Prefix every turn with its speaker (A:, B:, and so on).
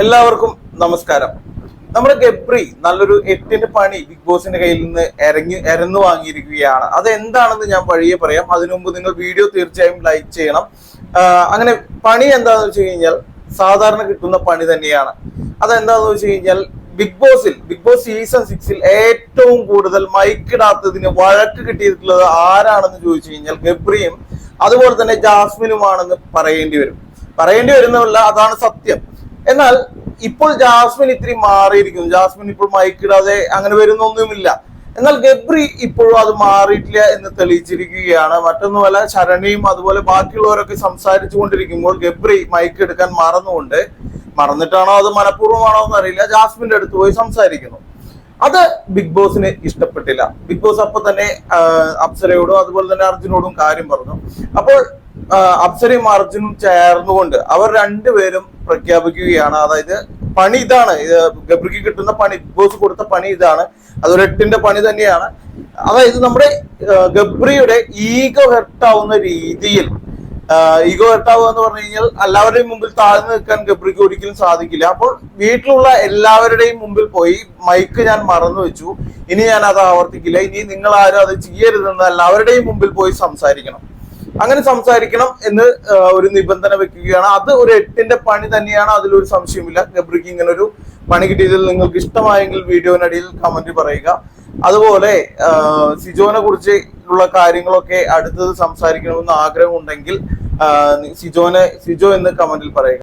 A: എല്ലാവർക്കും നമസ്കാരം. നമ്മുടെ ഗബ്രി നല്ലൊരു എട്ടിന്റെ പണി ബിഗ് ബോസിന്റെ കയ്യിൽ നിന്ന് ഇറങ്ങി ഇരന്നു വാങ്ങിയിരിക്കുകയാണ്. അത് എന്താണെന്ന് ഞാൻ വഴിയെ പറയാം. അതിനു മുമ്പ് നിങ്ങൾ വീഡിയോ തീർച്ചയായും ലൈക്ക് ചെയ്യണം. അങ്ങനെ പണി എന്താന്ന് വെച്ച് കഴിഞ്ഞാൽ സാധാരണ കിട്ടുന്ന പണി തന്നെയാണ്. അതെന്താന്ന് വെച്ച് കഴിഞ്ഞാൽ ബിഗ് ബോസിൽ ബിഗ് ബോസ് സീസൺ സിക്സിൽ ഏറ്റവും കൂടുതൽ മൈക്കിടാത്തതിന് വഴക്ക് കിട്ടിയിട്ടുള്ളത് ആരാണെന്ന് ചോദിച്ചു കഴിഞ്ഞാൽ ഗബ്രിയും അതുപോലെ തന്നെ ജാസ്മിനുമാണെന്ന് പറയേണ്ടി വരും. പറയേണ്ടി വരുന്നവല്ല അതാണ് സത്യം. എന്നാൽ ഇപ്പോൾ ജാസ്മിൻ ഇത്തിരി മാറിയിരിക്കുന്നു. ജാസ്മിൻ ഇപ്പോൾ മയക്കിടാതെ അങ്ങനെ വരുന്നൊന്നുമില്ല. എന്നാൽ ഗബ്രി ഇപ്പോഴും അത് മാറിയിട്ടില്ല എന്ന് തെളിയിച്ചിരിക്കുകയാണ്. മറ്റൊന്നുമല്ല ശരണിയും അതുപോലെ ബാക്കിയുള്ളവരൊക്കെ സംസാരിച്ചു കൊണ്ടിരിക്കുമ്പോൾ ഗബ്രി മൈക്ക് എടുക്കാൻ മറന്നുകൊണ്ട് മറന്നിട്ടാണോ അത് മനഃപൂർവമാണോ എന്ന് അറിയില്ല ജാസ്മിന്റെ അടുത്ത് പോയി സംസാരിക്കുന്നു. അത് ബിഗ് ബോസിന് ഇഷ്ടപ്പെട്ടില്ല. ബിഗ് ബോസ് അപ്പൊ തന്നെ അപ്സരയോടും അതുപോലെ തന്നെ അർജുനോടും കാര്യം പറഞ്ഞു. അപ്പോൾ അപ്സരയും അർജുനും ചേർന്നുകൊണ്ട് അവർ രണ്ടുപേരും പ്രഖ്യാപിക്കുകയാണ്. അതായത് പണി ഇതാണ്. ഇത് ഗബ്രിക്ക് കിട്ടുന്ന പണി ബിഗ് ബോസ് കൊടുത്ത പണി ഇതാണ്. അതൊരു എട്ടിന്റെ പണി തന്നെയാണ്. അതായത് നമ്മുടെ ഗബ്രിയുടെ ഈഗോ ഹെർട്ടാവുന്ന രീതിയിൽ ഈഗോ ഹെർട്ടാവുക എന്ന് പറഞ്ഞു കഴിഞ്ഞാൽ എല്ലാവരുടെയും മുമ്പിൽ താഴ്ന്നു നിൽക്കാൻ ഗബ്രിക്ക് ഒരിക്കലും സാധിക്കില്ല. അപ്പോൾ വീട്ടിലുള്ള എല്ലാവരുടെയും മുമ്പിൽ പോയി മൈക്ക് ഞാൻ മറന്നു വെച്ചു. ഇനി ഞാൻ അത് ആവർത്തിക്കില്ല. ഇനി നിങ്ങൾ ആരും അത് ചെയ്യരുതെന്ന് എല്ലാവരുടെയും മുമ്പിൽ പോയി സംസാരിക്കണം. അങ്ങനെ സംസാരിക്കണം എന്ന് ഒരു നിബന്ധന വെക്കുകയാണ്. അത് ഒരു എട്ടിന്റെ പണി തന്നെയാണ് അതിലൊരു സംശയമില്ല ഗബ്രിക്ക് ഇങ്ങനെ ഒരു പണി കിട്ടിയതിൽ നിങ്ങൾക്ക് ഇഷ്ടമായെങ്കിൽ വീഡിയോനടിയിൽ കമന്റ് പറയുക. അതുപോലെ സിജോനെ കുറിച്ച് ഉള്ള കാര്യങ്ങളൊക്കെ അടുത്തത് സംസാരിക്കണമെന്ന് ആഗ്രഹമുണ്ടെങ്കിൽ സിജോനെ സിജോ എന്ന് കമന്റിൽ പറയുക.